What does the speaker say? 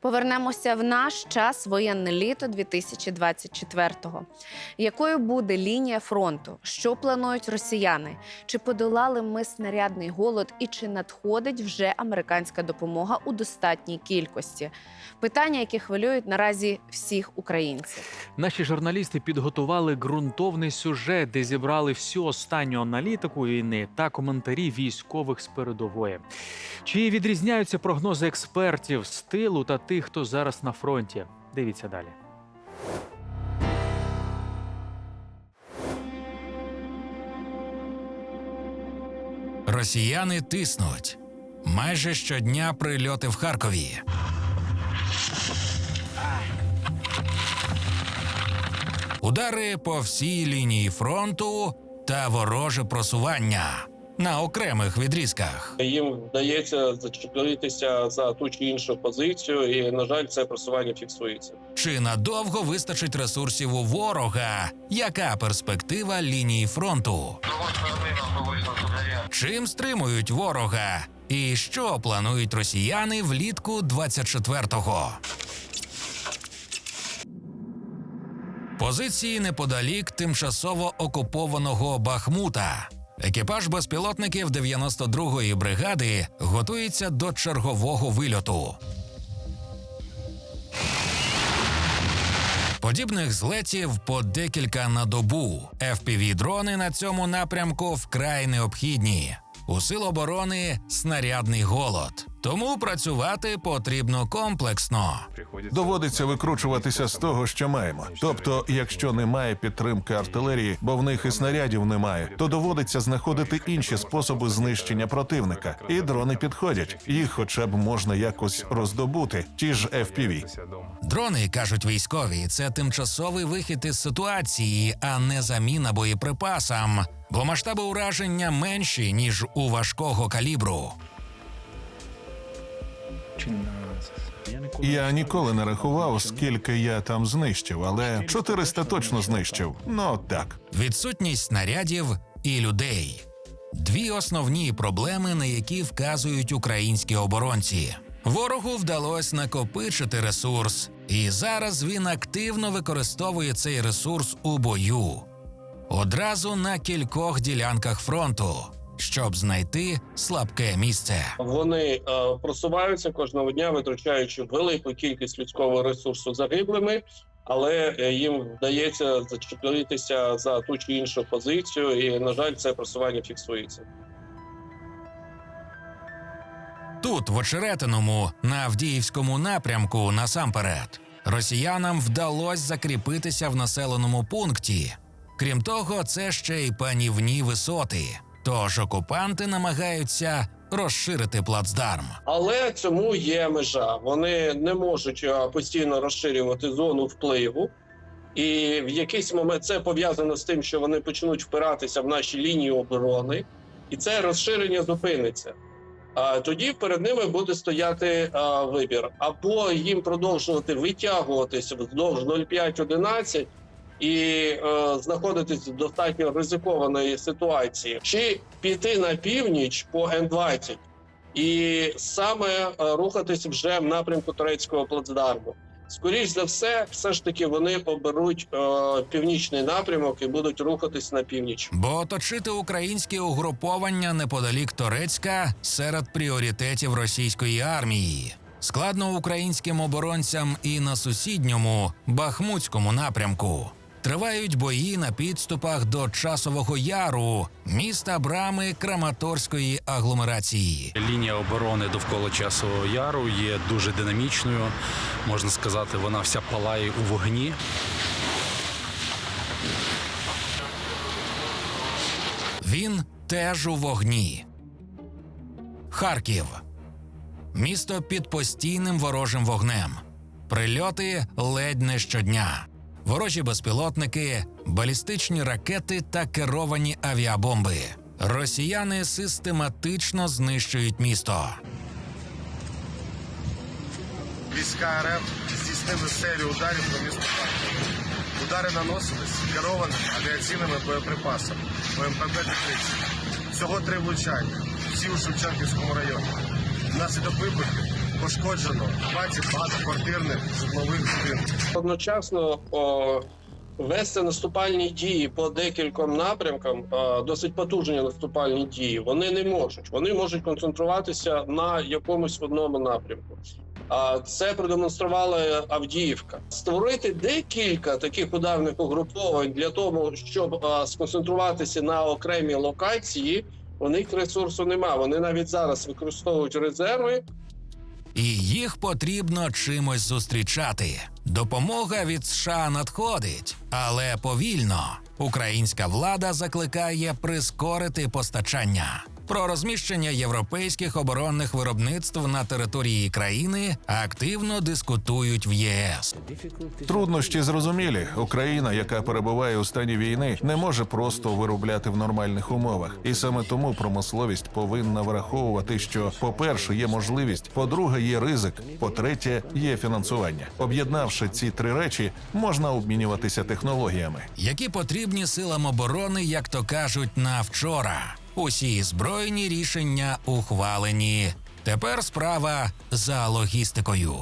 Повернемося в наш час воєнне літо 2024-го. Якою буде лінія фронту? Що планують росіяни? Чи подолали ми снарядний голод і чи надходить вже американська допомога у достатній кількості? Питання, які хвилюють наразі всіх українців. Наші журналісти підготували ґрунтовний сюжет, де зібрали всю останню аналітику війни та коментарі військових з передової. Чи відрізняються прогнози експертів з тилу та тих, хто зараз на фронті? Дивіться далі. Росіяни тиснуть. Майже щодня прильоти в Харкові. Удари по всій лінії фронту та вороже просування на окремих відрізках. Їм вдається зачепитися за ту чи іншу позицію, і на жаль, це просування фіксується. Чи надовго вистачить ресурсів у ворога? Яка перспектива лінії фронту? Чим стримують ворога? І що планують росіяни влітку 24-го? Позиції неподалік тимчасово окупованого Бахмута. Екіпаж безпілотників 92-ї бригади готується до чергового вильоту. Подібних злетів по декілька на добу. fpv дрони на цьому напрямку вкрай необхідні. У сил оборони снарядний голод. Тому працювати потрібно комплексно. Доводиться викручуватися з того, що маємо. Тобто, якщо немає підтримки артилерії, бо в них і снарядів немає, то доводиться знаходити інші способи знищення противника. І дрони підходять. Їх хоча б можна якось роздобути. Ті ж FPV. Дрони кажуть військові, це тимчасовий вихід із ситуації, а не заміна боєприпасам, бо масштаби ураження менші ніж у важкого калібру. Я ніколи не рахував, скільки я там знищив, але 400 точно знищив. Ну так. відсутність снарядів і людей. Дві основні проблеми, на які вказують українські оборонці. Ворогу вдалося накопичити ресурс, і зараз він активно використовує цей ресурс у бою одразу на кількох ділянках фронту, щоб знайти слабке місце. Вони е, просуваються кожного дня, витрачаючи велику кількість людського ресурсу загиблими, але е, їм вдається зачепитися за ту чи іншу позицію, і на жаль, це просування фіксується. Тут, в Очеретиному, на Авдіївському напрямку, насамперед, росіянам вдалося закріпитися в населеному пункті. Крім того, це ще й панівні висоти. Тож окупанти намагаються розширити плацдарм. Але цьому є межа. Вони не можуть е, постійно розширювати зону впливу. І в якийсь момент це пов'язано з тим, що вони почнуть впиратися в наші лінії оборони, і це розширення зупиниться. А тоді перед ними буде стояти а, вибір: або їм продовжувати витягуватися вздовж 0,5-11 і е, знаходитись в достатньо ризикованої ситуації, чи піти на північ по Н-20 і саме е, рухатись вже в напрямку турецького плацдарму. Скоріш за все, все ж таки вони оберуть е, північний напрямок і будуть рухатись на північ. Бо оточити українське угруповання неподалік Торецька серед пріоритетів російської армії. Складно українським оборонцям і на сусідньому Бахмутському напрямку. Тривають бої на підступах до часового яру, міста брами Краматорської агломерації. Лінія оборони довкола часового яру є дуже динамічною. Можна сказати, вона вся палає у вогні. Він теж у вогні. Харків. Місто під постійним ворожим вогнем. Прильоти ледь не щодня. Ворожі безпілотники, балістичні ракети та керовані авіабомби. Росіяни систематично знищують місто. Війська РФ здійснили серію ударів по місту Харків. Удари наносились керованими авіаційними боєприпасами ОМПБ-30. Всього три влучання, всі у Шевченківському районі. Внаслідок вибухів пошкоджено 20 багатоквартирних житлових будинків. Одночасно о, вести наступальні дії по декільком напрямкам, о, досить потужні наступальні дії, вони не можуть. Вони можуть концентруватися на якомусь одному напрямку. А це продемонструвала Авдіївка. Створити декілька таких ударних угруповань для того, щоб а, сконцентруватися на окремій локації. У них ресурсу немає. Вони навіть зараз використовують резерви І їх потрібно чимось зустрічати. Допомога від США надходить, але повільно. Українська влада закликає прискорити постачання. Про розміщення європейських оборонних виробництв на території країни активно дискутують в ЄС. Труднощі зрозумілі. Україна, яка перебуває у стані війни, не може просто виробляти в нормальних умовах, і саме тому промисловість повинна враховувати, що, по-перше, є можливість, по-друге, є ризик, по-третє, є фінансування. Об'єднавши ці три речі, можна обмінюватися технологіями. які потрібні силам оборони, як то кажуть, на вчора. Усі збройні рішення ухвалені. Тепер справа за логістикою.